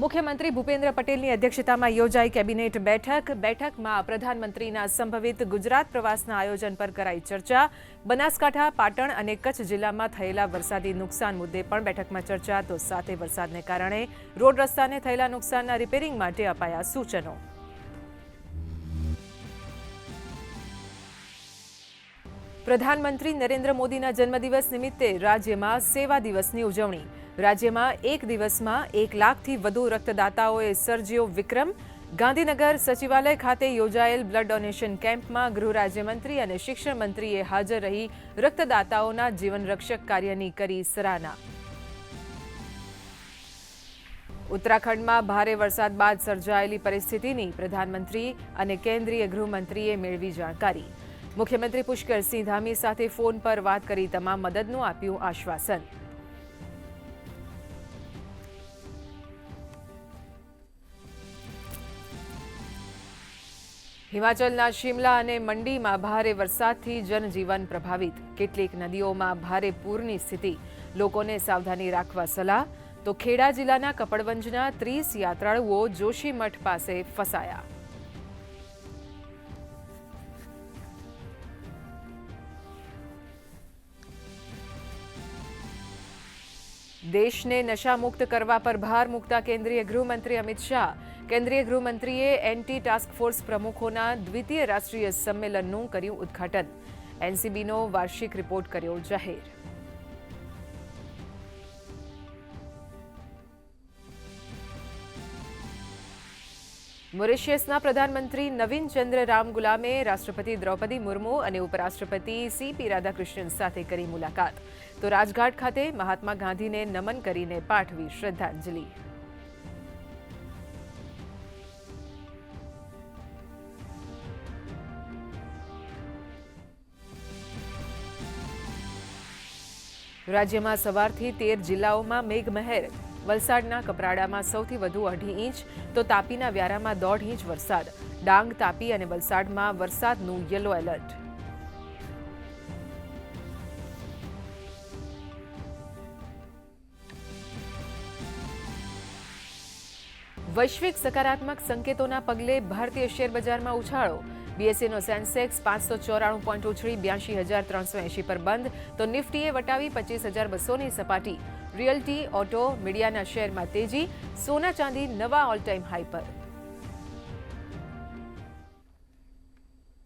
મુખ્યમંત્રી ભૂપેન્દ્ર પટેલની અધ્યક્ષતામાં યોજાઈ કેબિનેટ બેઠક. બેઠકમાં પ્રધાનમંત્રીના સંભવિત ગુજરાત પ્રવાસના આયોજન પર કરાઈ ચર્ચા. બનાસકાંઠા, પાટણ અને કચ્છ જિલ્લામાં થયેલા વરસાદી નુકસાન મુદ્દે પણ બેઠકમાં ચર્ચા. તો સાથે વરસાદને કારણે રોડ રસ્તાને થયેલા નુકસાનના રિપેરિંગ માટે અપાયા સૂચનો. પ્રધાનમંત્રી નરેન્દ્ર મોદીના જન્મદિવસ નિમિત્તે રાજ્યમાં સેવા દિવસની ઉજવણી. રાજ્યમાં એક દિવસમાં એક લાખથી વધુ રક્તદાતાઓએ સર્જ્યો વિક્રમ. ગાંધીનગર સચિવાલય ખાતે યોજાયેલ બ્લડ ડોનેશન કેમ્પમાં ગૃહ રાજ્યમંત્રી અને શિક્ષણ મંત્રીએ હાજર રહી રક્તદાતાઓના જીવનરક્ષક કાર્યની કરી સરાહના. ઉત્તરાખંડમાં ભારે વરસાદ બાદ સર્જાયેલી પરિસ્થિતિની પ્રધાનમંત્રી અને કેન્દ્રીય ગૃહમંત્રીએ મેળવી જાણકારી. મુખ્યમંત્રી પુષ્કરસિંહ ધામી સાથે ફોન પર વાત કરી તમામ મદદનું આપ્યું આશ્વાસન. હિમાચલના શિમલા અને મંડીમાં ભારે વરસાદથી જનજીવન પ્રભાવિત. કેટલીક નદીઓમાં ભારે પૂરની સ્થિતિ. લોકોને સાવધાની રાખવા સલાહ. તો ખેડા જિલ્લાના કપડવંજના ત્રીસ યાત્રાળુઓ જોશીમઠ પાસે ફસાયા. દેશને નશામુક્ત કરવા પર ભાર મૂકતા કેન્દ્રીય ગૃહમંત્રી અમિત શાહ. કેન્દ્રીય ગૃહમંત્રીએ એન્ટી ટાસ્ક ફોર્સ પ્રમુખોના દ્વિતીય રાષ્ટ્રીય સંમેલનનું કર્યું ઉદ્ઘાટન. એનસીબીનો વાર્ષિક રિપોર્ટ કર્યો જાહેર. મોરિશિયસના પ્રધાનમંત્રી નવીન ચંદ્ર રામગુલામે રાષ્ટ્રપતિ દ્રૌપદી મુર્મુ અને ઉપરાષ્ટ્રપતિ સીપી રાધાકૃષ્ણન સાથે કરી મુલાકાત. તો રાજઘાટ ખાતે મહાત્મા ગાંધીને નમન કરીને પાઠવી શ્રદ્ધાંજલિ. રાજ્યમાં સવારથી તેર જિલ્લાઓમાં મેઘમહેર વલસાડના કપરાડામાં સૌથી વધુ અઢી ઇંચ, તો તાપીના વ્યારામાં દોઢ ઇંચ વરસાદ. ડાંગ, તાપી અને વલસાડમાં વરસાદનું યલો એલર્ટ. વૈશ્વિક સકારાત્મક સંકેતોના પગલે ભારતીય શેરબજારમાં ઉછાળો. બીએસસીનો સેન્સેક્સ પાંચસો ચોરાણું પોઈન્ટ ઉછળી બ્યાસી હજાર ત્રણસો એંશી પર બંધ. તો નિફ્ટીએ વટાવી પચીસ હજાર બસોની સપાટી. રિયલ્ટી, ઓટો, મીડિયાના શેરમાં તેજી. સોના ચાંદી નવા ઓલ ટાઈમ હાઈ પર.